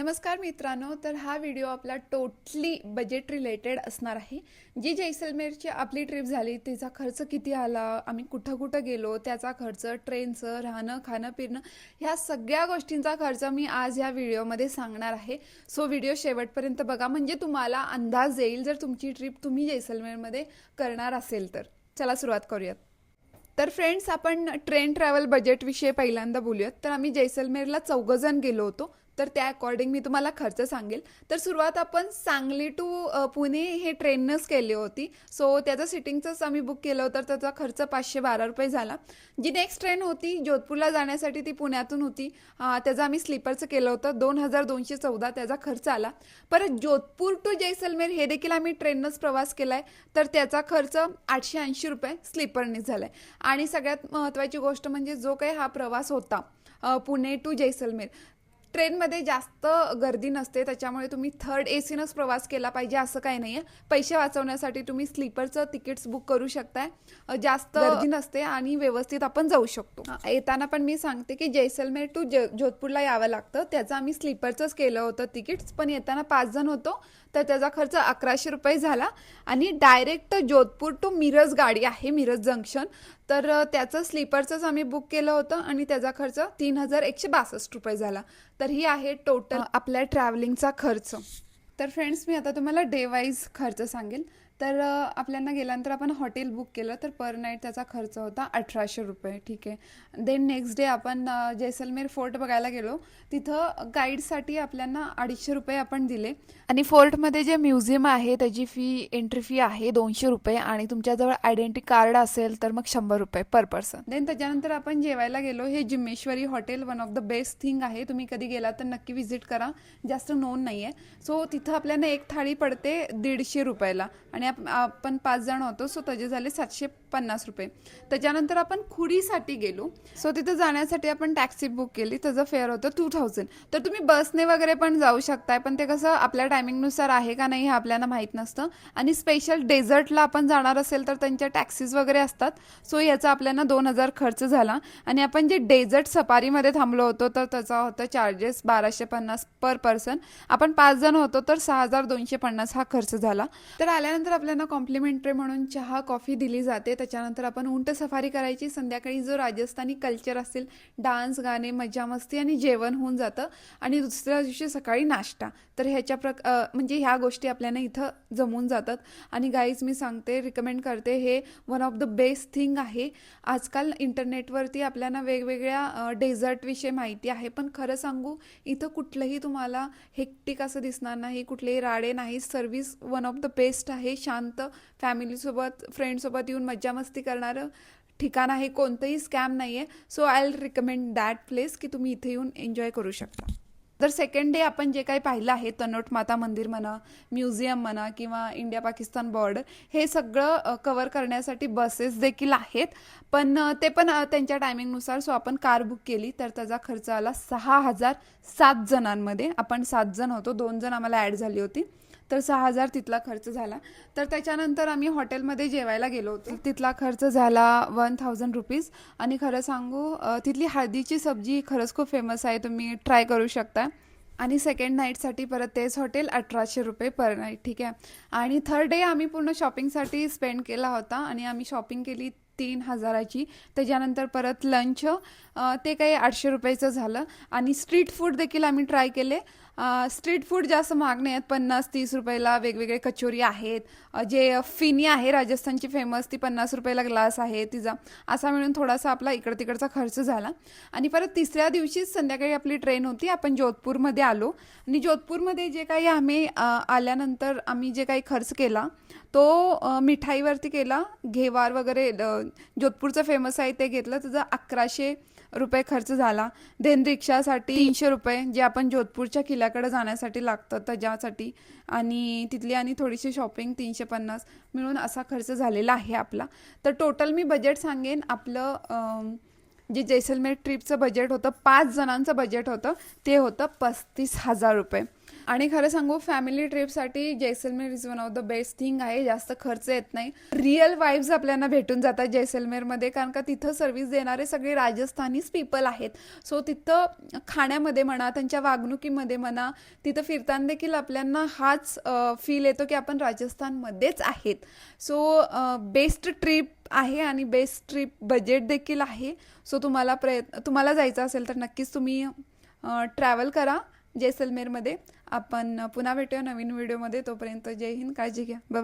नमस्कार मित्रांनो तर हा व्हिडिओ आपला टोटली बजेट रिलेटेड असणार आहे. जी जैसलमेरची आपली ट्रिप झाली तिचा खर्च किती आला आम्ही कुठं कुठं गेलो त्याचा खर्च ट्रेनचं राहणं खाणं पिणं ह्या सगळ्या गोष्टींचा खर्च मी आज ह्या व्हिडिओमध्ये सांगणार आहे. सो व्हिडिओ शेवटपर्यंत बघा. म्हणजे तुम्हाला अंदाज येईल जर तुमची ट्रिप तुम्ही जैसलमेरमध्ये करणार असेल तर. चला सुरुवात करूयात. तर फ्रेंड्स आपण ट्रेन ट्रॅव्हल बजेटविषयी पहिल्यांदा बोलूयात. तर आम्ही जैसलमेरला चौघजण गेलो होतो. तर त्या अकॉर्डिंग मी तुम्हाला खर्च सांगेल. तर सुरुवात आपण सांगली टू पुणे हे ट्रेननंच केली होती. सो त्याचं सिटिंगचंच आम्ही बुक केलं होतं. त्याचा खर्च पाचशे बारा रुपये झाला. जी नेक्स्ट ट्रेन होती जोधपूरला जाण्यासाठी ती पुण्यातून होती. त्याचा त्याचं आम्ही स्लीपरचं केलं होतं. दोन हजार दोनशे चौदा त्याचा खर्च आला. परत जोधपूर टू जैसलमेर हे देखील आम्ही ट्रेननंच प्रवास केला आहे तर त्याचा खर्च आठशे ऐंशी रुपये स्लीपरने झाला आहे आणि सगळ्यात महत्त्वाची गोष्ट म्हणजे जो काही हा प्रवास होता पुणे टू जैसलमेर ट्रेनमध्ये जास्त गर्दी नसते त्याच्यामुळे तुम्ही थर्ड ए सीनंच प्रवास केला पाहिजे असं काही नाही आहे पैसे वाचवण्यासाठी तुम्ही स्लीपरचं तिकीट्स बुक करू शकताय. जास्त गर्दी नसते आणि व्यवस्थित आपण जाऊ शकतो. येताना पण मी सांगते की जैसलमेर टू जोधपूरला यावं लागतं. त्याचं आम्ही स्लीपरचंच केलं होतं तिकीट्स पण येताना पाच जण होतो. तर त्याचा खर्च अकराशे रुपये झाला. आणि डायरेक्ट जोधपूर टू मिरज गाडी आहे मिरज जंक्शन तर त्याचं स्लीपरचंच आम्ही बुक केलं होतं आणि त्याचा खर्च तीन हजार एकशे बासष्ट रुपये झाला. तर ही आहे टोटल आपल्या ट्रॅव्हलिंगचा खर्च. तर फ्रेंड्स मी आता तुम्हाला डे वाईज खर्च सांगेल. तर आपल्यांना आपल्याला गेल्यानंतर आपण हॉटेल बुक केलं तर पर नाईट त्याचा खर्च होता अठराशे रुपये ठीक आहे. देन नेक्स्ट डे आपण जैसलमेर फोर्ट बघायला गेलो तिथं गाईडसाठी आपल्याला अडीचशे रुपये आपण दिले. आणि फोर्टमध्ये जे म्युझियम आहे त्याची फी एंट्री फी आहे दोनशे रुपये आणि तुमच्याजवळ आयडेंटिटी कार्ड असेल तर मग शंभर रुपये पर पर्सन देन त्याच्यानंतर आपण जेवायला गेलो हे Jimmeshwari hotel one of the best thing आहे. तुम्ही कधी गेला तर नक्की व्हिजिट करा. जास्त नोंद नाही आहे सो तिथं आपल्याला एक थाळी पडते दीडशे रुपयाला. आणि आपण पाच जण होतो सो त्याचे झाले सातशे पन्नास रुपये. त्याच्यानंतर आपण खुडीसाठी गेलो. सो तिथं जाण्यासाठी आपण टॅक्सी बुक केली. त्याचं फेअर होतं टू थाउजंड. तर तुम्ही बसने वगैरे पण जाऊ शकताय पण ते कसं आपल्या टायमिंगनुसार आहे का नाही हे आपल्याला माहीत नसतं. आणि स्पेशल डेझर्टला आपण जाणार असेल तर त्यांच्या टॅक्सीज वगैरे असतात. सो याचा आपल्याला दोन हजार खर्च झाला. आणि आपण जे डेझर्ट सफारीमध्ये थांबलो होतो तर त्याचा होता चार्जेस बाराशे पन्नास पर पर्सन आपण पाच जण होतो तर सहा हजार दोनशे पन्नास हा खर्च झाला. तर आल्यानंतर आपल्याला कॉम्प्लिमेंटरी म्हणून चहा कॉफी दिली जाते. त्याच्यानंतर आपण उंट सफारी करायची. संध्याकाळी जो राजस्थानी कल्चर असेल डान्स गाणे मजा मस्ती आणि जेवण होऊन जातं. आणि दुसऱ्या दिवशी सकाळी नाश्ता. तर ह्याच्या प्रक म्हणजे ह्या गोष्टी आपल्याला इथं जमून जातात. आणि गाईज मी सांगते रिकमेंड करते हे one of the best thing आहे. आजकाल इंटरनेटवरती आपल्याला वेगवेगळ्या डेझर्टविषयी माहिती आहे. पण खरं सांगू इथं कुठलंही तुम्हाला हेक्टिक असं दिसणार नाही कुठलेही राडे नाही. Service one of the best आहे. शांत फॅमिलीसोबत फ्रेंडसोबत येऊन मज्जा मस्ती करणारं ठिकाण आहे. कोणतंही स्कॅम नाही आहे so I recommend that place की तुम्ही इथे येऊन एन्जॉय करू शकता. तर सेकंड डे आपण जे काही पाहिलं आहे तनोट माता मंदिर म्हणा म्युझियम म्हणा किंवा इंडिया पाकिस्तान बॉर्डर हे सगळं कवर करण्यासाठी बसेस देखील आहेत. पण ते पण त्यांच्या टायमिंगनुसार सो आपण कार बुक केली तर त्याचा खर्च आला सहा हजार सात जणांमध्ये. आपण सात जण होतो. दोन जण आम्हाला ॲड झाली होती. तर सहा हजार तिथला खर्च झाला. तर त्याच्यानंतर आम्ही हॉटेलमध्ये जेवायला गेलो होतो. तिथला खर्च झाला वन थाउजंड रुपीज. आणि खरं सांगू तिथली हळदीची सब्जी खरंच खूप फेमस आहे. तुम्ही ट्राय करू शकता. आणि सेकंड नाईटसाठी परत तेच हॉटेल अठराशे रुपये पर नाईट ठीक आहे? आणि थर्ड डे आम्ही पूर्ण शॉपिंगसाठी स्पेंड केला होता. आणि आम्ही शॉपिंग केली तीन हजाराची. त्याच्यानंतर परत लंच ते काही आठशे रुपयाचं झालं. आणि स्ट्रीट फूड देखील आम्ही ट्राय केले. स्ट्रीट फूड जास्त महाग नाही आहेत. पन्नास तीस रुपयाला वेगवेगळे कचोरी आहेत. जे फिनी आहे राजस्थानची फेमस ती पन्नास रुपयाला ग्लास आहे तिचा असा मिळून थोडासा आपला इकडं तिकडचा खर्च झाला. आणि परत तिसऱ्या दिवशीच संध्याकाळी आपली ट्रेन होती. आपण जोधपूरमध्ये आलो. आणि जोधपूरमध्ये जे काही आम्ही आल्यानंतर आम्ही जे काही खर्च केला तो मिठाईवरती केला. घेवार वगैरे जोधपूरचं फेमस आहे ते घेतलं. त्याचं अकराशे रुपये खर्च झाला. देन रिक्षासाठी तीनशे रुपये जे आपण जोधपूरच्या किल्ल्याकडे जाण्यासाठी लागतं त्याच्यासाठी. आणि तिथली आणि थोडीशी शॉपिंग तीनशे पन्नास मिळून असा खर्च झालेला आहे आपला. तर टोटल मी बजेट सांगेन. आपलं जे जैसलमेर ट्रिपचं बजेट होतं पाच जणांचं बजेट होतं ते होतं पस्तीस हजार रुपये. आणि खरं सांगू फॅमिली ट्रिपसाठी Jaisalmer is one of the best thing आहे. जास्त खर्च येत नाही. रिअल वाईब्स आपल्याला भेटून जातात जैसलमेरमध्ये कारण का तिथं सर्व्हिस देणारे सगळे राजस्थानीच पीपल आहेत. सो तिथं खाण्यामध्ये म्हणा त्यांच्या वागणुकीमध्ये म्हणा तिथं फिरताना देखील आपल्याला हाच फील येतो की आपण राजस्थानमध्येच आहेत. सो बेस्ट ट्रिप आहे आणि बेस्ट ट्रिप बजेट देखील आहे. सो तुम्हाला प्रयत्न तुम्हाला जायचं असेल तर नक्कीच तुम्ही ट्रॅव्हल करा. जैसलमेरमध्ये. आपण पुन्हा भेटूया नवीन व्हिडिओमध्ये. तोपर्यंत जय हिंद काळजी घ्या. बाय